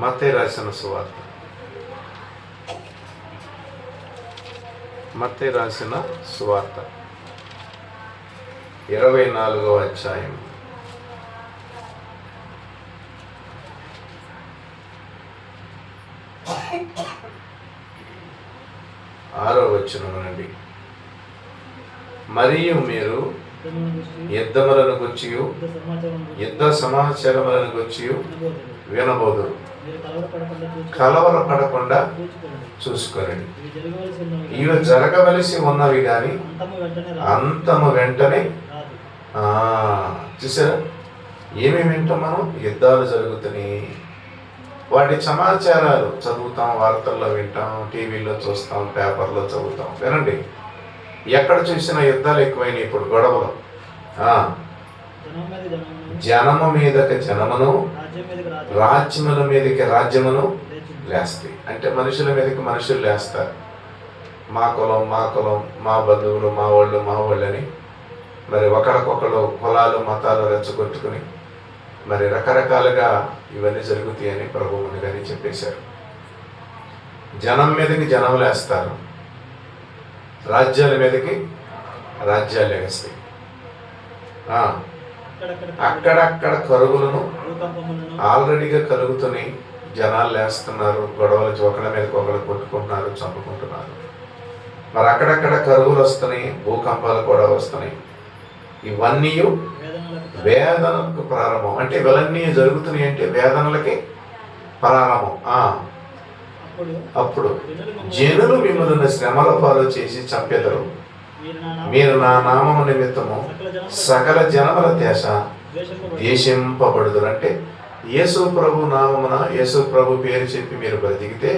మత్తయి రాసిన సువార్త మత్తయి రాసిన సువార్త ఇరవై నాలుగవ అధ్యాయం. ఆరో వచ్చినండి మరియు మీరు యుద్ధములను గుర్చి యుద్ధ సమాచారం యుద్ధ సమాచారములను గుర్చి వినబోదురు. కలవరపడకుండా. చూసుకోరండి ఇవి జరగవలసి ఉన్నవి కానీ అంతము వెంటనే చూసారా? ఏమేమి వింటాం మనం? యుద్ధాలు జరుగుతున్నాయి వాటి సమాచారాలు చదువుతాం వార్తల్లో వింటాం టీవీలో చూస్తాం పేపర్లో చదువుతాం. వినండి. ఎక్కడ చూసినా యుద్ధాలు ఎక్కువైనాయి ఇప్పుడు గొడవలు. జనము మీదకి జనమును రాజ్యముల మీదకి రాజ్యమును. లేస్తాయి. అంటే మనుషుల మీదకి మనుషులు లేస్తారు. మా కులం మా కులం మా బంధువులు మా వాళ్ళు మా వాళ్ళని మరి ఒకరికొకరు కులాలు మతాలు రెచ్చగొట్టుకుని మరి రకరకాలుగా ఇవన్నీ జరుగుతాయని ప్రభు ముందుగానే చెప్పేశారు. జనం మీదకి జనం లేస్తారు. రాజ్యాల మీదకి రాజ్యాలు లేస్తాయి అక్కడక్కడ భూకంపములను ఆల్రెడీగా కలుగుతున్నాయి జనాలు లేస్తున్నారు గొడవలు ఒకళ్ళ మీదకి ఒకళ్ళు కొట్టుకుంటున్నారు చంపుకుంటున్నారు. మరి అక్కడక్కడ కరువులు వస్తున్నాయి భూకంపాలు కూడా వస్తున్నాయి. ఇవన్నీ వేదనకు ప్రారంభం. అంటే ఇవన్నీ జరుగుతున్నాయి అంటే వేదనలకి ప్రారంభం. ఆ, అప్పుడు అప్పుడు జనులు మిమ్మల్ని జనులు మిమ్మల్ని శ్రమల పాలు చేసి చంపెదరు. మీరు నా నామము నిమిత్తము సకల జనముల దేశ ద్వేషింపబడి దేశింపబడుదురు అంటే యేసు ప్రభు నామమున యేసు ప్రభు పేరు చెప్పి మీరు బ్రతికితే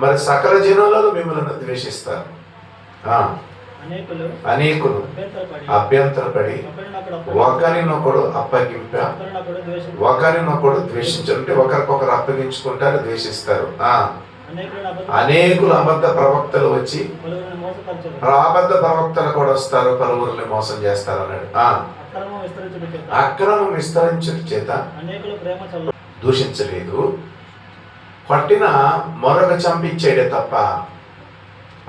మరి సకల జనులను మిమ్మల్ని ద్వేషిస్తారు. అనేకులు అభ్యంతరపడి ఒకరినొకడు అప్పగింప ఒకరినొకడు అంటే ఒకరికొకరు అప్పగించుకుంటారు ద్వేషిస్తారు. అనేకులు అబద్ధ ప్రవక్తలు వచ్చి అబద్ధ ప్రవక్తలు కూడా వస్తారు పలువురిని మోసం చేస్తారు అన్నాడు. అక్రమం విస్తరించుట చేత. దూషించలేదు. కొట్టిన మరొక చంపించేడే తప్ప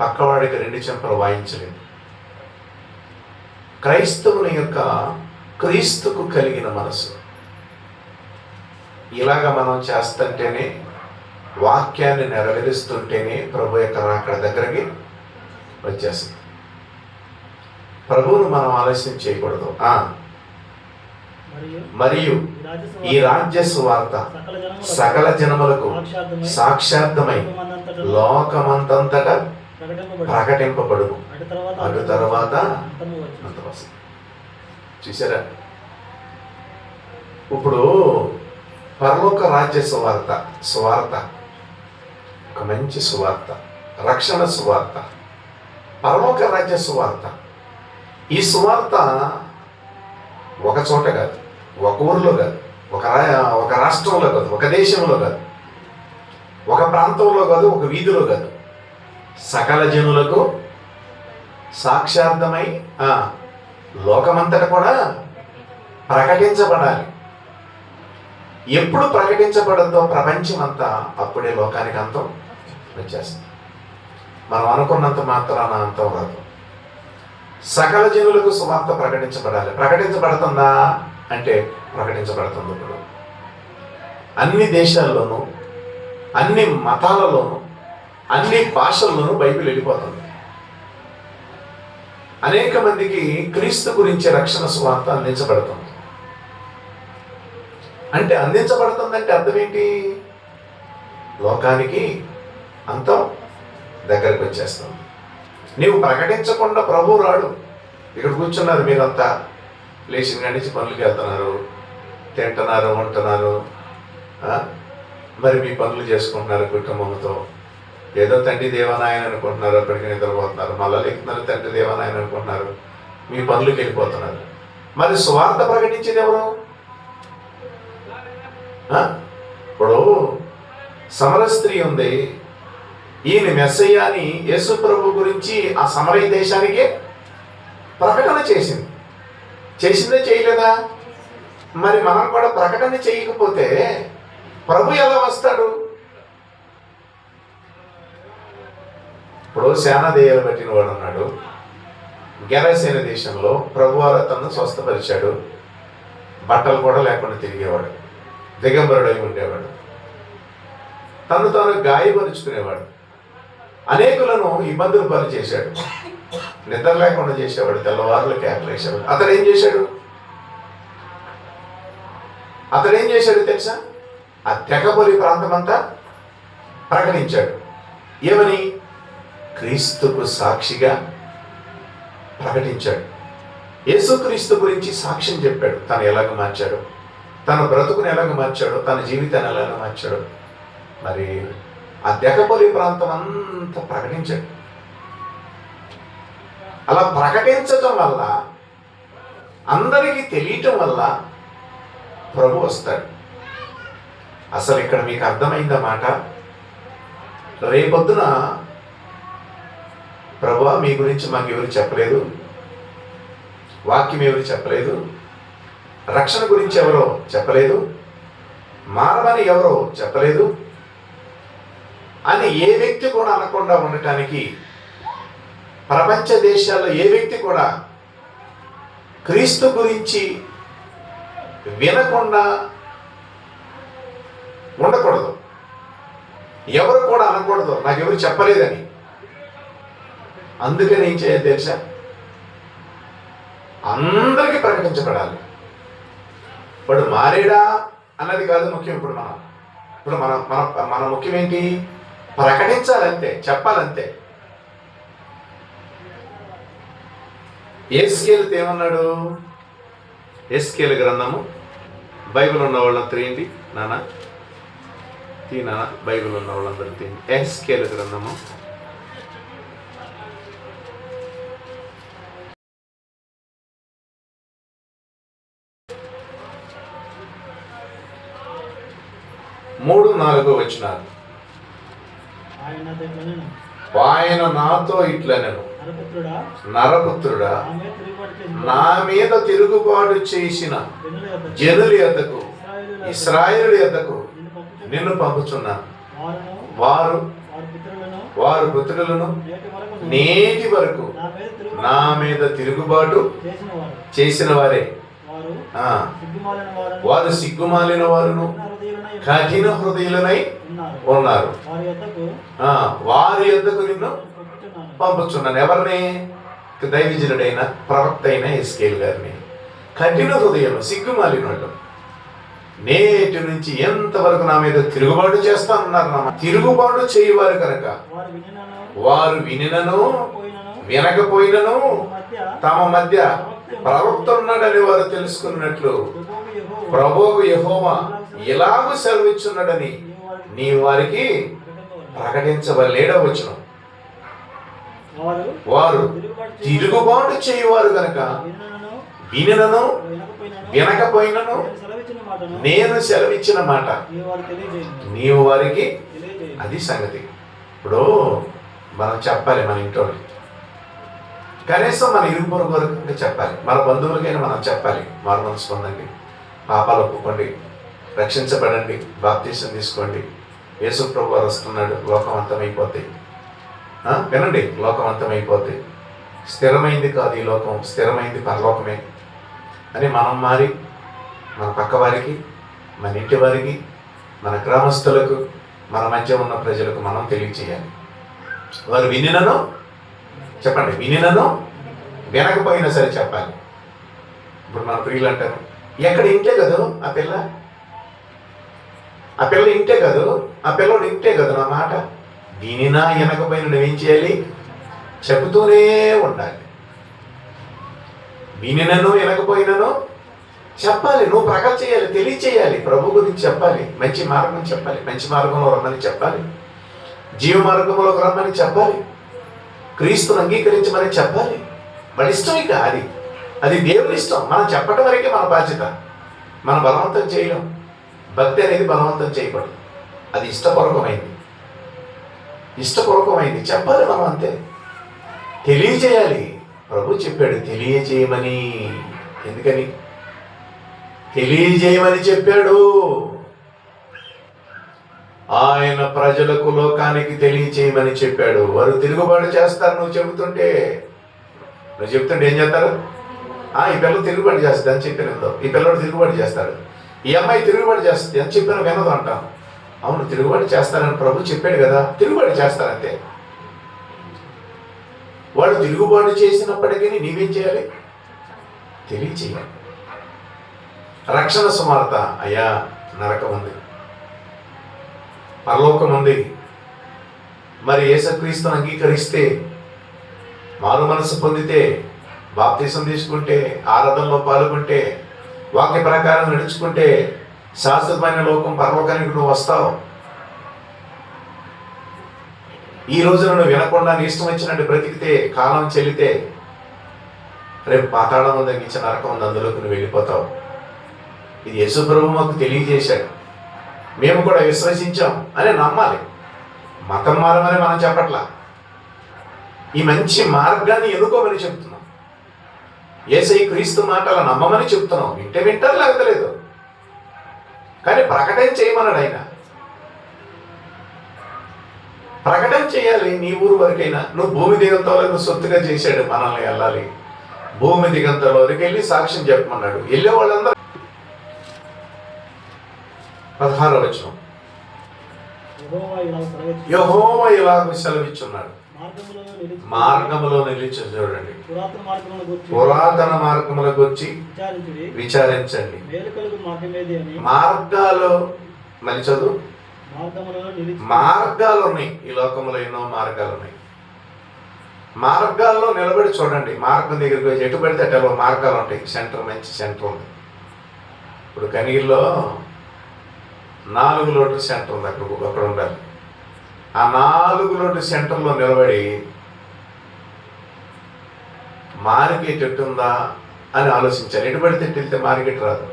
పక్కవాడికి రెండు చెంపలు వాయించలేదు. క్రైస్తవుని యొక్క క్రీస్తుకు కలిగిన మనసు. ఇలాగ మనం చేస్తుంటేనే వాక్యాన్ని నెరవేరుస్తుంటేనే ప్రభు యొక్క రాకడ దగ్గరికి వచ్చేస్తుంది. ప్రభువును మనం ఆలస్యం చేయకూడదు. మరియు ఈ రాజ్య సువార్త సకల జనములకు సాక్షార్థమై లోకమంతంతటా ప్రకటింపబడి ప్రకటింపబడును. అటు తర్వాత చూసారా ఇప్పుడు పరలోక రాజ్య సువార్త సువార్త. ఒక మంచి సువార్త రక్షణ సువార్త పరలోక రాజ్య సువార్త. ఈ సువార్త ఒక చోట కాదు ఒక ఊర్లో కాదు ఒక రా ఒక రాష్ట్రంలో కాదు ఒక దేశంలో కాదు ఒక ప్రాంతంలో కాదు ఒక వీధిలో కాదు. సకల జనులకు సాక్షార్థమై లోకమంతట కూడా ప్రకటించబడాలి. ఎప్పుడు ప్రకటించబడద్దో ప్రపంచమంతా అప్పుడే లోకానికి అంతం. వచ్చేస్తుంది మనం అనుకున్నంత మాత్రాన అంతం రాదు సకల జనులకు సువార్త ప్రకటించబడాలి. ప్రకటించబడుతుందా అంటే ప్రకటించబడుతుంది ఇప్పుడు. అన్ని దేశాల్లోనూ అన్ని మతాలలోనూ అన్ని భాషల్లోనూ బైబిల్ వెళ్ళిపోతుంది. అనేక మందికి క్రీస్తు గురించి రక్షణ సువార్త అందించబడుతుంది. అంటే అందించబడుతుందంటే అర్థం ఏంటి? లోకానికి అంతా దగ్గరికి వచ్చేస్తాం నీవు ప్రకటించకుండా ప్రభు రాడు. ఇక్కడ కూర్చున్నారు మీరంతా. లేచిన గడిచి పనులకి వెళ్తున్నారు. తింటున్నారు వంటున్నారు మరి మీ పనులు చేసుకుంటున్నారు కుటుంబంతో. ఏదో తండ్రి దేవనాయన అనుకుంటున్నారు అక్కడికి నిద్రపోతున్నారు. మళ్ళీ ఎక్కుతున్నారు తండ్రి దేవనాయన అనుకుంటున్నారు. మీ పనులకి వెళ్ళిపోతున్నారు. మరి స్వార్థ ప్రకటించేది ఎవరు? ఇప్పుడు సమర స్త్రీ ఉంది. ఈయన మెస్సయ్య అని యేసు ప్రభు గురించి ఆ సమరయ దేశానికి ప్రకటన చేసింది. చేసిందే చేయలేదా? మరి మనం కూడా ప్రకటన చేయకపోతే ప్రభు ఎలా వస్తాడు? ఇప్పుడు సేనాదేయాలు పట్టిన వాడు ఉన్నాడు. గెరసేన దేశంలో ప్రభువారు తను స్వస్థపరిచాడు. బట్టలు కూడా లేకుండా తిరిగేవాడు. దిగంబరుడై ఉండేవాడు. తను తాను గాయపరుచుకునేవాడు. అనేకులను ఇబ్బందులు పాలు చేశాడు నిద్ర లేకుండా చేసేవాడు తెల్లవారులు కేకలేసేవాడు అతడు ఏం చేశాడు? అతడు ఏం చేశాడు తెలుసా? ఆ తెగబొలి ప్రాంతమంతా ప్రకటించాడు. ఏమని? క్రీస్తుకు సాక్షిగా ప్రకటించాడు. యేసుక్రీస్తు గురించి సాక్ష్యం చెప్పాడు. తను ఎలాగ మార్చాడు? తన బ్రతుకుని ఎలాగ మార్చాడు? తన జీవితాన్ని ఎలాగ మార్చాడు? మరి ఆ దెగపల్లి ప్రాంతం అంతా ప్రకటించాడు అలా ప్రకటించటం వల్ల అందరికీ తెలియటం వల్ల ప్రభు వస్తాడు. అసలు ఇక్కడ మీకు అర్థమైందన్నమాట రేపొద్దున ప్రభు మీ గురించి మాకు ఎవరు చెప్పలేదు? వాక్యం ఎవరు చెప్పలేదు? రక్షణ గురించి ఎవరో చెప్పలేదు? మారమని ఎవరో చెప్పలేదు? అని ఏ వ్యక్తి కూడా అనకుండా ఉండటానికి ప్రపంచ దేశాల్లో ఏ వ్యక్తి కూడా క్రీస్తు గురించి వినకుండా ఉండకూడదు. ఎవరు కూడా అనకూడదు. నాకు ఎవరు చెప్పలేదని. అందుకని ఏం చేయాలి తెలుసా? అందరికీ ప్రకటించబడాలి. ఇప్పుడు మారేడా? అన్నది కాదు ముఖ్యం ఇప్పుడు మనం. ఇప్పుడు మన మన మన ముఖ్యం ఏంటి? ప్రకటించాలంతే చెప్పాలంతే. ఏస్కేల్ ఏమన్నాడు? ఎస్కేల్ గ్రంథము. బైబిల్ ఉన్న వాళ్ళని తీయండి నాన్న తీ నాన్న బైబిల్ ఉన్న వాళ్ళందరూ తీయండి ఎస్కేల్ గ్రంథము. మూడు నాలుగు వచ్చినారు ఆయన నాతో ఇట్లనెను నరపుత్రుడా? నా మీద తిరుగుబాటు చేసిన జనుల యొద్దకు. ఇస్రాయేలు యొద్దకు. నిన్ను పంపుచున్నాను. వారును. వారు. వారి పితరులను. నేటి వరకు నా మీద తిరుగుబాటు చేసిన వారు. వారే సిగ్గుమాలిన వారు వారు సిగ్గుమాలిన వారును కఠిన హృదయులనై ఉన్నారు. వారి యొద్దకు నిన్ను పంపుచున్నాను. ఎవరిని? దైవజనుడైన ప్రవక్త అయిన ఎస్కేల్ గారిని. కఠిన హృదయం సిగ్గుమాలిన వాళ్ళు నేటి నుంచి ఎంతవరకు నా మీద తిరుగుబాటు చేస్తానన్నారు నా తిరుగుబాటు చేయవారు కనుక వారు వినినను వినకపోయినను తమ మధ్య ప్రవక్త ఉన్నాడని వారు తెలుసుకున్నట్లు ప్రభువు యెహోవా ప్రభువు ఇలాగూ సెలవిచ్చున్నాడని నీ వారికి ప్రకటింపవలెను. ప్రకటించవలేడవచ్చును వారు తిరుగుబాటు చేయువారు గనక వినను వినకపోయినను నేను సెలవిచ్చిన మాట నీవు వారికి అది సంగతి ఇప్పుడు మనం చెప్పాలి మన ఇంట్లో కనీసం మన ఇరుగు పొరుగు వరకు చెప్పాలి. మన బంధువులకైనా మనం చెప్పాలి. మారు మనసు పొందండి పాపాలు ఒప్పుకోండి. రక్షించబడండి. బాప్తీసం తీసుకోండి. యేసు ప్రభు వారు వస్తున్నాడు. లోకం అంతమైపోద్ది వినండి. లోకం అంతమైపోద్ది స్థిరమైంది కాదు ఈ లోకం. స్థిరమైంది పరలోకమే. అని మనం మారి మన పక్క వారికి మన ఇంటి వారికి మన గ్రామస్తులకు మన మధ్య ఉన్న ప్రజలకు మనం తెలియచేయాలి వారు వినినను చెప్పండి వినినను వినకపోయినా సరే చెప్పాలి. ఇప్పుడు మన ప్రియులు అంటారు ఎక్కడ ఇంటే కదా ఆ పిల్ల? ఆ పిల్ల ఇంటే కాదు? ఆ పిల్లడు ఇంటే కదా నా మాట? వినినా వినకపోయినా నువ్వేం చేయాలి? చెబుతూనే ఉండాలి. వినినను వినకపోయినను చెప్పాలి నువ్వు ప్రకట చేయాలి తెలియచేయాలి. ప్రభు గురించి చెప్పాలి మంచి మార్గం చెప్పాలి మంచి మార్గంలో రమ్మని చెప్పాలి. జీవ మార్గంలోకి రమ్మని చెప్పాలి. క్రీస్తుని అంగీకరించమని చెప్పాలి. మన ఇష్టం ఇక అది. అది దేవుని ఇష్టం. మనం చెప్పటం వరకే మన బాధ్యత. మనం బలవంతం చేయడం భక్తి అనేది బలవంతం చేయకూడదు అది ఇష్టపూర్వకమైంది. ఇష్టపూర్వకమైంది. చెప్పాలి మనం అంతే. తెలియజేయాలి. ప్రభు చెప్పాడు తెలియజేయమని. ఎందుకని? తెలియజేయమని చెప్పాడు. ఆయన ప్రజలకు లోకానికి తెలియచేయమని చెప్పాడు. వారు తిరుగుబాటు చేస్తారు నువ్వు చెబుతుంటే. నువ్వు చెబుతుంటే ఏం చేస్తారు? ఆ ఈ పిల్లలు తిరుగుబాటు చేస్తుంది అని చెప్పిన ఈ పిల్లడు తిరుగుబాటు చేస్తాడు. ఈ అమ్మాయి తిరుగుబాటు చేస్తుంది అని చెప్పిన వినదు అంటాం అవును తిరుగుబాటు చేస్తానని ప్రభు చెప్పాడు కదా. తిరుగుబాటు చేస్తారంతే వాడు తిరుగుబాటు చేసినప్పటికీ నీవేం చేయాలి? తెలియచేయాలి. రక్షణ సుమార్త. అయ్యా నరకం ఉంది. పరలోకం ఉంది మరి యేసుక్రీస్తును అంగీకరిస్తే మారు మనసు పొందితే బాప్తీసం తీసుకుంటే ఆరాధనలో పాల్గొంటే వాక్య ప్రకారం నడుచుకుంటే శాశ్వతమైన లోకం పరలోకానికి నువ్వు వస్తావు. ఈ రోజున నువ్వు వినకుండా నీ ఇష్టం వచ్చినట్టు బ్రతికితే కాలం చెల్లితే రేపు పాతాళం ఉంది తగ్గించిన నరకం ఉంది అందులోకి నువ్వు వెళ్ళిపోతావు. ఇది యేసు ప్రభు మాకు తెలియజేశాడు. మేము కూడా విశ్వసించాం అని నమ్మాలి. మతం మారమని మనం చెప్పట్లా. ఈ మంచి మార్గాన్ని ఎన్నుకోమని చెప్తున్నాం. ఏసై క్రీస్తు మాటలు నమ్మమని చెప్తున్నాం. వింటే వింటారు లేకపోతే లేదు. కానీ ప్రకటన చేయమన్నాడు ఆయన. ప్రకటన చేయాలి నీ ఊరు వరకైనా. నువ్వు భూమి దిగంత వరకు సొత్తుగా చేశాడు మనల్ని వెళ్ళాలి భూమి దిగంత వరకు వెళ్ళి సాక్ష్యం చెప్పమన్నాడు. వెళ్ళే వాళ్ళందరూ పదహారో వచనం. యెహోవా ఇలాగ సెలవిచ్చున్నాడు. మార్గములో నిలిచి మార్గములో చూడండి. పురాతన మార్గములను గురించి విచారించుడి. మార్గాలు మరి చదువు. మార్గాలు ఉన్నాయి ఈ లోకంలో ఎన్నో మార్గాలు ఉన్నాయి మార్గాల్లో నిలబడి చూడండి. మార్గం దగ్గరికి వచ్చి ఎటు పెడితే అటు మార్గాలు ఉంటాయి. సెంటర్ మంచి సెంటర్ ఉంది. ఇప్పుడు కనిగిరిలో నాలుగు లోటు సెంటర్ ఉంది అక్కడ అక్కడ ఉండాలి. ఆ నాలుగు లోటు సెంటర్లో నిలబడి మార్కెట్ ఎటు ఉందా అని ఆలోచించాలి. ఎటు పడితే వెళ్తే మార్కెట్ రాదు.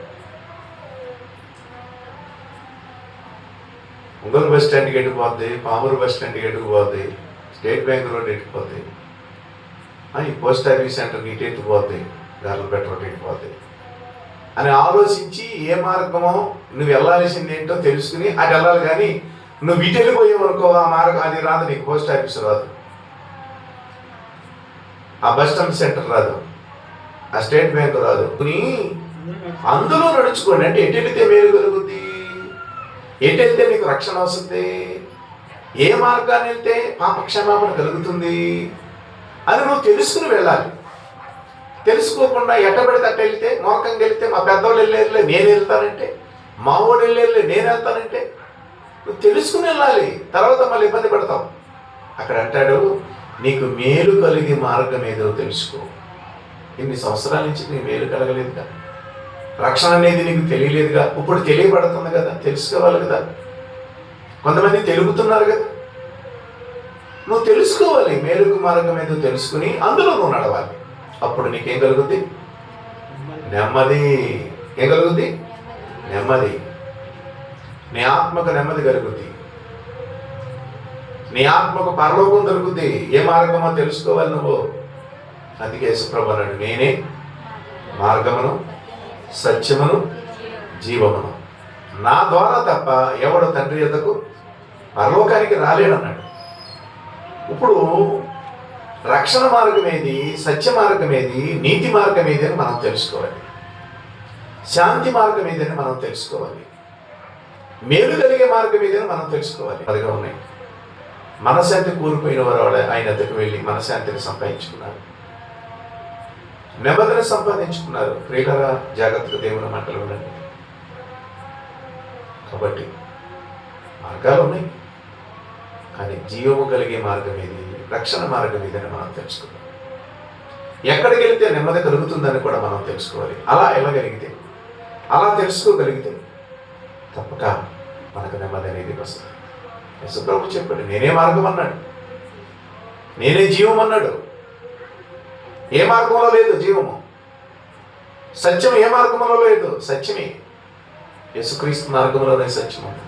ఒంగోలు బస్ స్టాండ్కి పోద్ది పామూరు బస్ స్టాండ్కి ఎట్టుకుపోద్ది స్టేట్ బ్యాంక్ రోడ్ ఎట్టుకుపోద్ది ఆ, ఈ పోస్ట్ ఆఫీస్ సెంటర్కి ఇటు ఎత్తుకుపోద్ది గార్లపేట రోడ్ ఎట్టుకుపోద్ది అని ఆలోచించి ఏ మార్గమో నువ్వు వెళ్ళాల్సింది ఏంటో తెలుసుకుని అది వెళ్ళాలి కానీ నువ్వు ఇటు వెళ్ళిపోయావు ఆ మార్గం అది రాదు నీకు పోస్ట్ ఆఫీస్ రాదు. ఆ బస్ స్టాండ్ సెంటర్ రాదు. ఆ స్టేట్ బ్యాంక్ రాదు. అందులో నడుచుకోండి. అంటే ఎటు వెళితే మేలు కలుగుద్ది? ఎటు వెళ్తే నీకు రక్షణ వస్తుంది? ఏ మార్గాన్ని వెళ్తే పాపక్షమాపణ కలుగుతుంది? అది నువ్వు తెలుసుకుని వెళ్ళాలి. తెలుసుకోకుండా ఎట్టబడితే అట్ట వెళ్తే మోకంగా వెళ్తే మా పెద్దవాళ్ళు వెళ్ళేదిలే నేను వెళ్తానంటే మా వాడు వెళ్ళేరులే నేను వెళ్తానంటే నువ్వు తెలుసుకుని వెళ్ళాలి. తర్వాత మళ్ళీ ఇబ్బంది పడతావు. అక్కడ అంటాడు నీకు మేలు కలిగే మార్గం ఏదో తెలుసుకో. ఇన్ని సంవత్సరాల నుంచి నీ మేలు కలగలేదుగా రక్షణ అనేది నీకు తెలియలేదుగా ఇప్పుడు తెలియబడుతుంది కదా. తెలుసుకోవాలి కదా. కొంతమంది తెలుగుతున్నారు కదా. నువ్వు తెలుసుకోవాలి. మేలుకు మార్గం ఏదో తెలుసుకుని అందులో నువ్వు నడవాలి. అప్పుడు నీకేం కలుగుద్ది? నెమ్మది. ఏం కలుగుద్ది? నెమ్మది. నీ ఆత్మకు నెమ్మది కలుగుద్ది. నీ ఆత్మకు పరలోకం దొరుకుద్ది. ఏ మార్గమో తెలుసుకోవాలి నువ్వు. అందుకే యేసుప్రభు అన్నాడు నేనే మార్గమును సత్యమును జీవమును. నా ద్వారా తప్ప ఎవడు తండ్రి యొద్దకు పరలోకానికి రాలేడన్నాడు. ఇప్పుడు రక్షణ మార్గం ఏది సత్య మార్గం ఏది నీతి మార్గం ఏది అని మనం తెలుసుకోవాలి. శాంతి మార్గం ఏదని మనం తెలుసుకోవాలి. మేలు కలిగే మార్గం ఏదని మనం తెలుసుకోవాలి. అదిగా ఉన్నాయి. మనశాంతి కోల్పోయిన వారు ఆయన వద్దకు వెళ్ళి మనశాంతిని సంపాదించుకున్నారు. నెమ్మదిని సంపాదించుకున్నారు. ప్రియులరా జాగ్రత్తగా దేవుని మాటలు వినండి. కాబట్టి మార్గాలు ఉన్నాయి. కానీ జీవము కలిగే మార్గం ఏది రక్షణ మార్గం ఇదని మనం తెలుసుకోవాలి ఎక్కడికి వెళితే నెమ్మది కలుగుతుందని కూడా మనం తెలుసుకోవాలి. అలా వెళ్ళగలిగితే అలా తెలుసుకోగలిగితే తప్పక మనకు నెమ్మది అనేది వస్తుంది. యశుప్రభు చెప్పాడు నేనే మార్గం అన్నాడు. నేనే జీవం అన్నాడు. ఏ మార్గంలో లేదు జీవము. సత్యం ఏ మార్గంలో లేదు? సత్యమే. యేసుక్రీస్తు మార్గంలోనే సత్యం ఉంది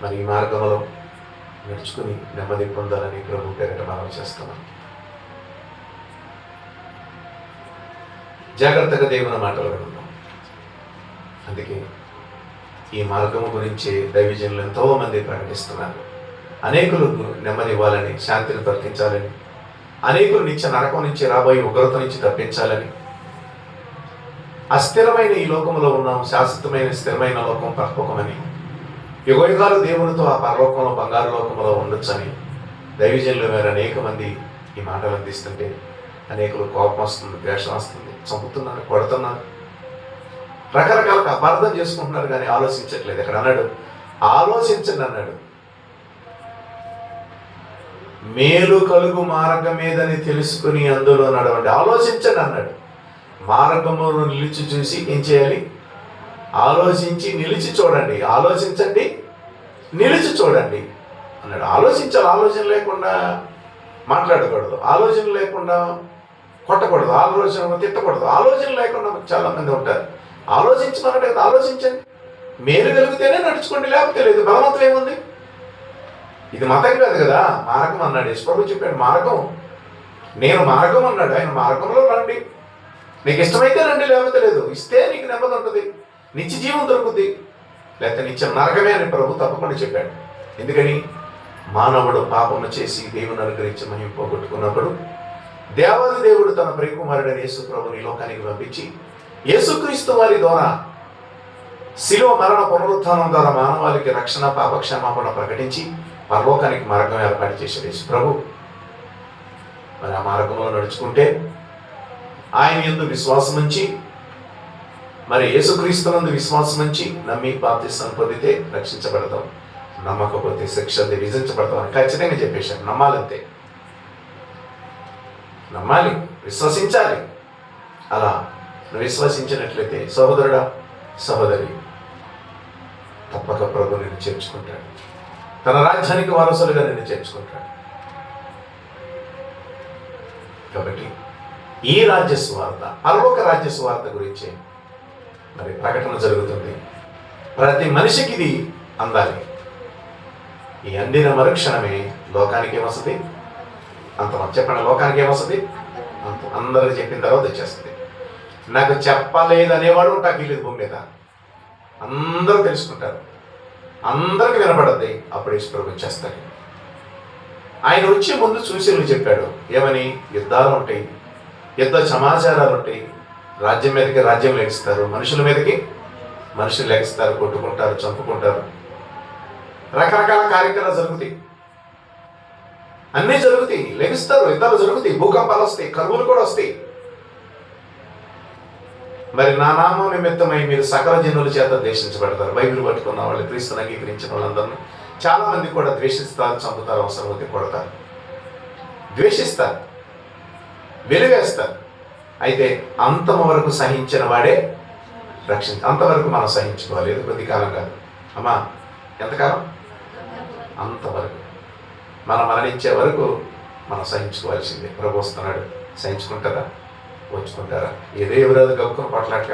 మరి ఈ మార్గంలో నడుచుకుని నెమ్మది పొందాలని ప్రభు పేరట మనం చేస్తున్నాం. జాగ్రత్తగా దేవుని మాటలు వింటున్నాం అందుకే ఈ మార్గం గురించి దైవజనులు ఎంతో మంది ప్రకటిస్తున్నారు. అనేకులకు నెమ్మది ఇవ్వాలని శాంతిని తగ్గించాలని అనేకులు నిత్య నరకం నుంచి రాబోయే ఉగ్రత నుంచి తప్పించాలని. అస్థిరమైన ఈ లోకంలో ఉన్నాం శాశ్వతమైన స్థిరమైన లోకం పరలోకమని యుగయుగాలు దేవునితో ఆ పరలోకంలో బంగారు లోకంలో ఉండొచ్చని దైవజనులు మీరు అనేక మంది ఈ మాటలు అందిస్తుంటే అనేకులు కోపం వస్తుంది ద్వేషం వస్తుంది చంపుతున్నారు కొడుతున్నారు. రకరకాల అపార్థం చేసుకుంటున్నారు కానీ ఆలోచించట్లేదు. ఇక్కడ అన్నాడు ఆలోచించండి అన్నాడు. మేలు కలుగు మార్గమేదని తెలుసుకుని అందులో నడవండి. ఆలోచించండి అన్నాడు. మార్గమును నిలిచి చూసి ఏం చేయాలి? ఆలోచించి నిలిచి చూడండి. ఆలోచించండి నిలిచి చూడండి. అన్నాడు. ఆలోచించాలి ఆలోచన లేకుండా మాట్లాడకూడదు. ఆలోచన లేకుండా కొట్టకూడదు. ఆలోచన తిట్టకూడదు. ఆలోచన లేకుండా చాలామంది ఉంటారు. ఆలోచించమన్నట్టు కదా ఆలోచించండి. మేలు కలిగితేనే నడుచుకోండి లేకపోతే లేదు. బలవంతం ఏముంది? ఇది మతం కాదు కదా. మార్గం అన్నాడు. యశ్వరు చెప్పాడు మార్గం నేను మార్గం అన్నాడు. ఆయన మార్గంలో రండి. నీకు ఇష్టమైతే రండి లేకపోతే లేదు. ఇస్తే నీకు నెమ్మది ఉంటుంది. నిత్య జీవం దొరుకుతుంది లేకపోతే నిత్య నరకమే అని ప్రభు తప్పకుండా చెప్పాడు. ఎందుకని? మానవుడు పాపము చేసి దేవుని అనుగ్రహించి మహిమ పోగొట్టుకున్నప్పుడు దేవాది దేవుడు తన ప్రియకుమారుడైన యేసు ప్రభుని ఈ లోకానికి పంపించి యేసుక్రీస్తు వారి ద్వారా శిలువ మరణ పునరుత్థానం ద్వారా మానవాళికి రక్షణ పాపక్షమాపణ ప్రకటించి పరలోకానికి మార్గం ఏర్పాటు చేశాడు యేసు ప్రభు. మరి ఆ మార్గంలో నడుచుకుంటే ఆయన ఎందు విశ్వాసం ఉంచి మరి యేసుక్రీస్తునందు విశ్వాసం నుంచి నమ్మి బాప్తిస్తాను పొందితే రక్షించబడతాం. నమ్మకపోతే శిక్ష విధించబడతాం అని ఖచ్చితంగా చెప్పేశారు. నమ్మాలంతే. నమ్మాలి విశ్వసించాలి. అలా నువ్వు విశ్వసించినట్లయితే సహోదరుడా సహోదరి తప్పక ప్రభు నిన్ను చేర్చుకుంటాడు. తన రాజ్యానికి వారసులుగా నిన్ను చేర్చుకుంటాడు. కాబట్టి ఈ రాజ్య స్వార్థ పరలోక రాజ్య స్వార్థ గురించి మరి ప్రకటన జరుగుతుంది ప్రతి మనిషికి ఇది అందాలి. ఈ అందిన మరుక్షణమే లోకానికి ఏమొస్తుంది? అంత చెప్పండి లోకానికి ఏమొస్తుంది? అంత అందరికి చెప్పిన తర్వాత వచ్చేస్తుంది. నాకు చెప్పలేదు అనేవాడు ఉంటాకి లేదు భూమి మీద. అందరూ తెలుసుకుంటారు. అందరికి వినపడద్ది అప్పుడు ఈశ్వరుడు వచ్చేస్తాడు. ఆయన వచ్చే ముందు సూచనలు చెప్పాడు. ఏమని? యుద్ధాలు ఉంటాయి. యుద్ధ సమాచారాలు ఉంటాయి. రాజ్యం మీదకి రాజ్యం లెగిస్తారు మనుషుల మీదకి మనుషులు లెగిస్తారు కొట్టుకుంటారు చంపుకుంటారు. రకరకాల కార్యక్రమాలు జరుగుతాయి. అన్నీ జరుగుతాయి. లెగిస్తారు యుద్ధాలు జరుగుతాయి. భూకంపాలు వస్తాయి కరువులు కూడా వస్తాయి. మరి నా నామం నిమిత్తమై మీరు సకల జనుల చేత ద్వేషించబడతారు. బైబిల్ పట్టుకున్న వాళ్ళు క్రీస్తుని అంగీకరించిన వాళ్ళందరినీ చాలా మంది కూడా ద్వేషిస్తారు చంపుతారు అవసరం కొడతారు. ద్వేషిస్తారు వెలివేస్తారు. అయితే అంతము వరకు సహించిన వాడే రక్షణ అంతవరకు మనం సహించుకోవాలి. ఇది కొద్ది కాలం కాదు. అమ్మా ఎంతకాలం అంతవరకు. మనం మరణించే వరకు మనం సహించుకోవాల్సిందే. ప్రభు వస్తున్నాడు. సహించుకుంటారా? వచ్చుకుంటారా ఏదో ఎవరేదో గబుకొని పట్లాడికి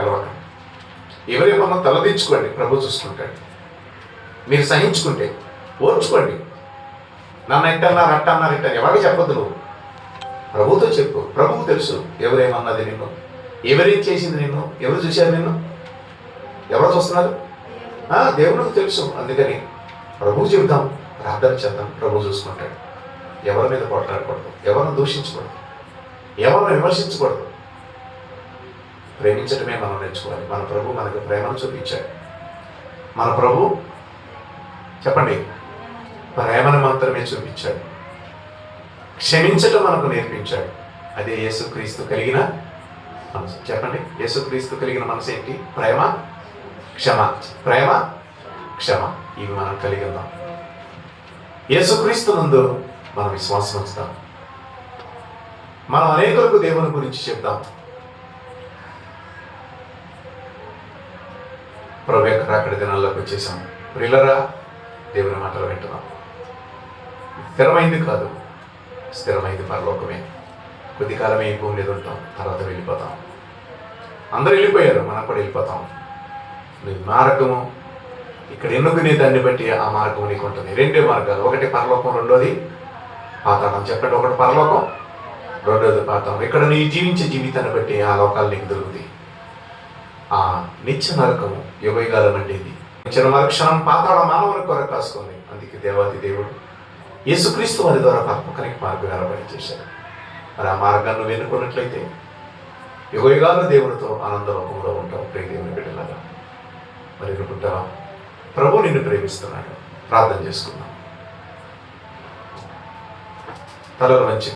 ఎవరే మనం తలదించుకోండి. ప్రభు చూసుకుంటాడు మీరు సహించుకుంటే ఓర్చుకోండి నన్ను ఎంటన్నారు అట్టన్నారు ఇట్టారు ఎవరికి చెప్పొద్దు నువ్వు? ప్రభుతో చెప్పు. ప్రభువు తెలుసు. ఎవరేమన్నది నిన్ను? ఎవరేం చేసింది నిన్ను? ఎవరు చూశారు నిన్ను? ఎవరు చూస్తున్నారు? దేవుడికి తెలుసు. అందుకని ప్రభు చెబుతాం. ప్రార్థన చేద్దాం. ప్రభు చూసుకుంటాడు. ఎవరి మీద కొట్లాడకూడదు. ఎవరిని దూషించకూడదు. ఎవరిని విమర్శించకూడదు. ప్రేమించడమే మనం నేర్చుకోవాలి. మన ప్రభు మనకు ప్రేమను చూపించాడు. మన ప్రభు చెప్పండి. ప్రేమను మాత్రమే చూపించాడు. క్షమించటం మనకు నేర్పించాడు. అదే యేసుక్రీస్తు కలిగిన మనసు. చెప్పండి. యేసుక్రీస్తు కలిగిన మనసు ఏంటి? ప్రేమ క్షమ. ప్రేమ క్షమ. ఇవి మనం కలిగి ఉందాం యేసుక్రీస్తు నందు మనం విశ్వాసం ఉంచుతాం. మనం అనేకులకు దేవుని గురించి చెప్తాం. ప్రభు యొక్క దినాల్లోకి వచ్చేసాం. ప్రిల్లరా దేవుని మాటలు వింటున్నాం. స్థిరమైంది కాదు. స్థిరమైంది పరలోకమే. కొద్ది కాలమే ఈ భూమి మీద ఉంటాం తర్వాత వెళ్ళిపోతాం. అందరూ వెళ్ళిపోయారు మనం కూడా వెళ్ళిపోతాం. నీ మార్గము ఇక్కడ ఎన్నుకునే దాన్ని బట్టి ఆ మార్గం నీకు ఉంటుంది. రెండే మార్గాలు ఒకటి పరలోకం రెండోది పాతాళం. చెప్పండి ఒకటి పరలోకం రెండోది పాతాళం. ఇక్కడ నీ జీవించే జీవితాన్ని బట్టి ఆ లోకాలు నీకు దొరుకుతాయి. ఆ నిత్య నరకము యుగయుగాల వంటిది ఇచ్చిన మరుక్షణం పాతాళ మానవుని కొరకు కాసుకుంది. అందుకే దేవాది దేవుడు యేసుక్రీస్తు వారి ద్వారా పరమకనికి మార్గం ఏర్పాటు చేశారు మరి ఆ మార్గాన్ని నువ్వు ఎన్నుకున్నట్లయితే యుగయుగాలు దేవుడితో ఆనందలోకంలో ఉంటావు ప్రియ దేవుని బిడ్డలాగా మరి ఎన్నుకుంటావా ప్రభు నిన్ను ప్రేమిస్తున్నాడు. ప్రార్థన చేసుకుందాం. తలలు మంచి